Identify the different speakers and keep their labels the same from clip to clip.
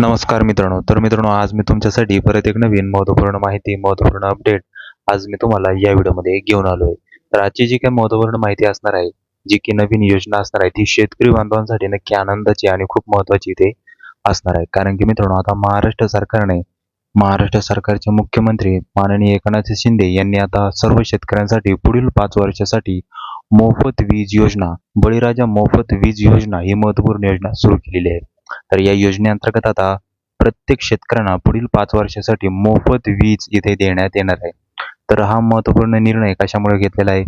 Speaker 1: नमस्कार मित्रांनो. तर मित्रांनो आज मी तुमच्यासाठी परत एक नवीन महत्त्वपूर्ण माहिती महत्त्वपूर्ण अपडेट आज मी तुम्हाला या व्हिडिओमध्ये घेऊन आलो आहे तर आजची जी काही महत्त्वपूर्ण माहिती असणार आहे जी की नवीन योजना असणार आहे ती शेतकरी बांधवांसाठी नक्की आनंदाची आणि खूप महत्त्वाची ते असणार आहे. कारण की मित्रांनो आता महाराष्ट्र सरकारने महाराष्ट्र सरकारचे मुख्यमंत्री माननीय एकनाथ शिंदे यांनी आता सर्व शेतकऱ्यांसाठी पुढील पाच वर्षासाठी मोफत वीज योजना बळीराजा मोफत वीज योजना ही महत्त्वपूर्ण योजना सुरू केलेली आहे. तर या योजनेअंतर्गत आता प्रत्येक शेतकऱ्यांना पुढील पाच वर्षासाठी मोफत वीज इथे देण्यात येणार आहे. तर हा महत्त्वपूर्ण निर्णय कशामुळे घेतलेला आहे?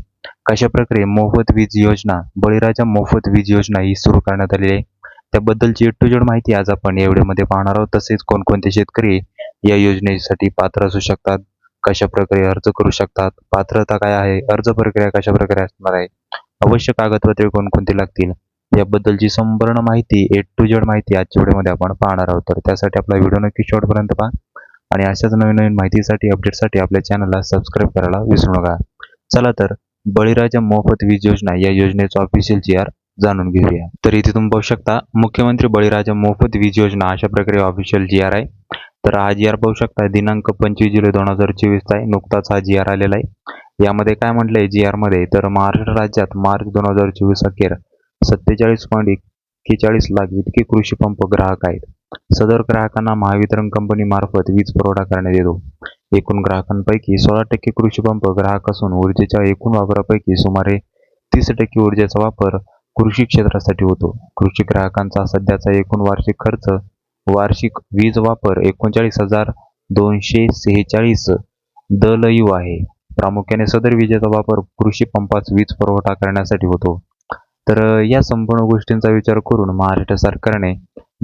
Speaker 1: कशा प्रकारे मोफत वीज योजना बळीराजा मोफत वीज योजना ही सुरू करण्यात आलेली आहे? त्याबद्दलची टू जेड माहिती आज आपण एवढ्यामध्ये पाहणार आहोत. तसेच कोणकोणते शेतकरी या योजनेसाठी पात्र असू शकतात? कशा प्रकारे अर्ज करू शकतात? पात्रता काय आहे? अर्ज प्रक्रिया कशा प्रकारे असणार आहे? आवश्यक कागदपत्रे कोणकोणती लागतील? याबद्दलची संपूर्ण माहिती ए टू जेड माहिती आजच्या व्हिडिओमध्ये आपण पाहणार आहोत. तर त्यासाठी आपला व्हिडिओ नक्की शेवटपर्यंत पहा. आणि अशाच नवीन नवीन माहितीसाठी अपडेटसाठी आपल्या चॅनलला सबस्क्राईब करायला विसरू नका. चला तर बळीराजा मोफत वीज योजना या योजनेचा ऑफिशियल जी आर जाणून घेऊया. तर इथे तुम्ही पाहू शकता मुख्यमंत्री बळीराजा मोफत वीज योजना अशा प्रकारे ऑफिशियल जी आर आहे. तर हा जी आर पाहू शकता दिनांक पंचवीस जुलै दोन हजार चोवीसचा आहे. नुकताच हा जी आर आलेला आहे. यामध्ये काय म्हटलंय जी आरमध्ये तर महाराष्ट्र राज्यात मार्च दोन हजार चोवीस अखेर सत्तेचाळीस पॉईंट एक्केचाळीस लाख इतके कृषी पंप ग्राहक आहेत. सदर ग्राहकांना महावितरण कंपनीमार्फत वीज पुरवठा करण्यात येतो. एकूण ग्राहकांपैकी सोळा टक्के कृषी पंप ग्राहक असून ऊर्जेच्या एकूण वापरापैकी सुमारे तीस टक्के ऊर्जेचा वापर कृषी क्षेत्रासाठी होतो. कृषी ग्राहकांचा सध्याचा एकूण वार्षिक खर्च वार्षिक वीज वापर एकोणचाळीस हजार दोनशे सेहेचाळीस दलयू आहे. प्रामुख्याने सदर विजेचा वापर कृषी पंपास वीज पुरवठा करण्यासाठी होतो. तर या संपूर्ण गोष्टींचा विचार करून महाराष्ट्र सरकारने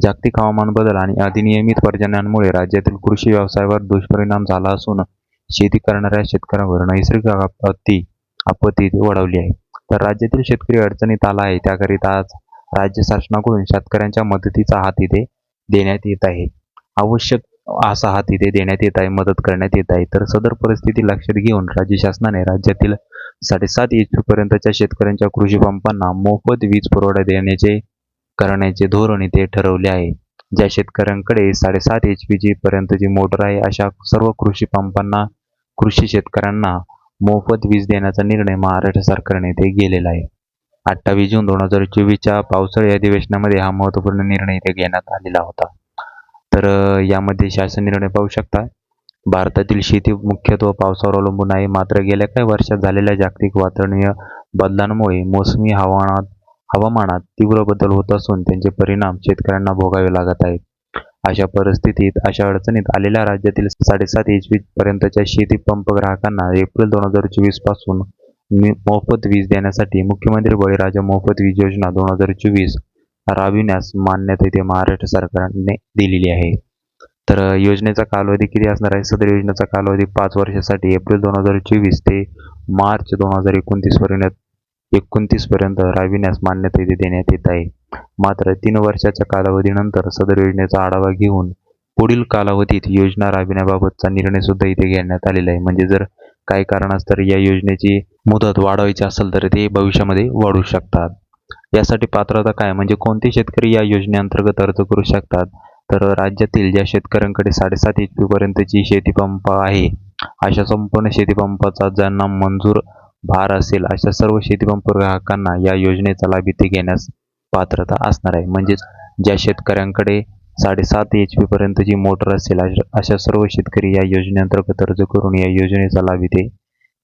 Speaker 1: जागतिक हवामान बदल आणि अधिनियमित पर्जन्यांमुळे राज्यातील कृषी व्यवसायावर दुष्परिणाम झाला असून शेती करणाऱ्या शेतकऱ्यांवर नैसर्गिक आपत्ती आपत्ती वाढवली आहे. तर राज्यातील शेतकरी अडचणीत आला आहे त्याकरिता आज राज्य शासनाकडून शेतकऱ्यांच्या मदतीचा हात इथे देण्यात येत आहे. आवश्यक असा हात इथे देण्यात येत आहे मदत करण्यात येत आहे. तर सदर परिस्थिती लक्षात घेऊन राज्य शासनाने राज्यातील साडेसात एच पी पर्यंतच्या शेतकऱ्यांच्या कृषी पंपांना मोफत वीज पुरवठा देण्याचे करण्याचे धोरण इथे ठरवले आहे. ज्या शेतकऱ्यांकडे साडेसात एच पी जी पर्यंतची मोटर आहे अशा सर्व कृषी पंपांना कृषी शेतकऱ्यांना मोफत वीज देण्याचा निर्णय महाराष्ट्र सरकारने इथे गेलेला आहे. अठ्ठावीस जून दोन हजार चोवीसच्या पावसाळी अधिवेशनामध्ये हा महत्त्वपूर्ण निर्णय इथे घेण्यात आलेला होता. तर यामध्ये शासन निर्णय पाहू शकता. भारतातील शेती मुख्यत्वे पावसावर अवलंबून आहे. मात्र गेल्या काही वर्षात झालेल्या जागतिक वातावरणीय बदलांमुळे मोसमी हवामानात हवामानात तीव्र बदल होत असून त्यांचे परिणाम शेतकऱ्यांना भोगावे लागत आहेत. अशा परिस्थितीत अशा अडचणीत आलेल्या राज्यातील साडेसात एच पी पर्यंतच्या शेती पंप ग्राहकांना एप्रिल दोन हजार चोवीसपासून मोफत वीज देण्यासाठी मुख्यमंत्री बळीराजा मोफत वीज योजना दोन हजार चोवीस राबविण्यास मान्यता इथे महाराष्ट्र सरकारने दिलेली आहे. तर योजनेचा कालावधी किती असणार आहे? सदर योजनेचा कालावधी पाच वर्षासाठी एप्रिल दोन हजार चोवीस ते मार्च दोन हजार एकोणतीस पर्यंत एकोणतीसपर्यंत राबविण्यास मान्यता इथे देण्यात येत आहे. मात्र तीन वर्षाच्या कालावधीनंतर सदर योजनेचा आढावा घेऊन पुढील कालावधीत योजना राबविण्याबाबतचा निर्णय सुद्धा इथे घेण्यात आलेला आहे. म्हणजे जर काही कारणास्तर या योजनेची मुदत वाढवायची असेल तर ते भविष्यामध्ये वाढू शकतात. यासाठी पात्रता काय? म्हणजे कोणते शेतकरी या योजनेअंतर्गत अर्ज करू शकतात? तर राज्यातील ज्या शेतकऱ्यांकडे साडेसात एच पी पर्यंतची शेतीपंप आहे अशा संपूर्ण शेतीपंपाचा ज्यांना मंजूर भार असेल अशा सर्व शेतीपंप ग्राहकांना या योजनेचा लाभ इथे घेण्यास पात्रता असणार आहे. म्हणजेच ज्या शेतकऱ्यांकडे साडेसात एच पी पर्यंतची मोटर असेल अशा सर्व शेतकरी या योजनेअंतर्गत अर्ज करून या योजनेचा लाभ इथे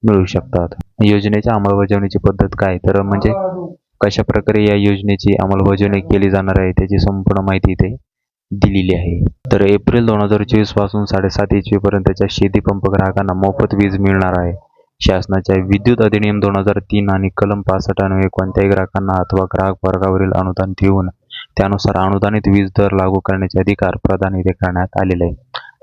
Speaker 1: मिळू शकतात. योजनेच्या अंमलबजावणीची पद्धत काय? तर म्हणजे कशा प्रकारे या योजनेची अंमलबजावणी केली जाणार आहे त्याची संपूर्ण माहिती इथे दिलेली आहे. तर एप्रिल दोन हजार चोवीसपासून साडेसात एच पी पर्यंतच्या ग्राहकांना मोफत वीज मिळणार आहे. शासनाच्या विद्युत अधिनियम दोन हजार तीन आणि कलम पासष्ट अन्वये कोणत्याही ग्राहकांना अथवा ग्राहक वर्गावरील अनुदान देऊन त्यानुसार अनुदानित वीज दर लागू करण्याचे अधिकार प्रदान इथे करण्यात आलेले आहे.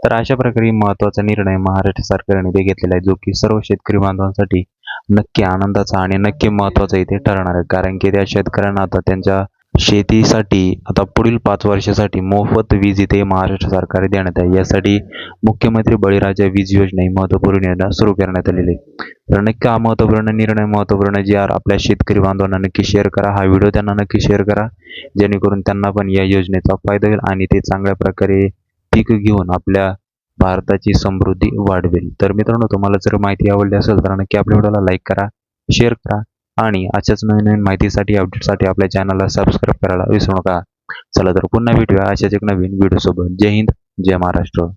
Speaker 1: तर अशा प्रकारे महत्त्वाचा निर्णय महाराष्ट्र सरकारने इथे घेतलेला आहे जो की सर्व शेतकरी बांधवांसाठी नक्की आनंदाचा आणि नक्की महत्त्वाचा इथे ठरणार आहे. कारण की त्या शेतकऱ्यांना आता त्यांच्या शेतीसाठी आता पुढील पाच वर्षासाठी मोफत वीज इथे महाराष्ट्र सरकार देण्यात आहे. यासाठी मुख्यमंत्री बळीराजा वीज योजना ही महत्त्वपूर्ण योजना सुरू करण्यात आलेली आहे. तर नक्की हा महत्त्वपूर्ण निर्णय महत्त्वपूर्ण जे आर आपल्या शेतकरी बांधवांना नक्की शेअर करा. हा व्हिडिओ त्यांना नक्की शेअर करा. जेणेकरून त्यांना पण या योजनेचा फायदा होईल आणि ते चांगल्या प्रकारे पीक घेऊन आपल्या भारताची समृद्धी वाढवेल. तर मित्रांनो तुम्हाला जर माहिती आवडली असेल तर नक्की आपल्या व्हिडिओला लाईक करा शेअर करा. आणि अशाच नवीन नवीन माहितीसाठी अपडेटसाठी आपल्या चॅनलला सबस्क्राईब करायला विसरू नका. चला तर पुन्हा भेटूया अशाच एक नवीन व्हिडिओसोबत जय हिंद जय महाराष्ट्र.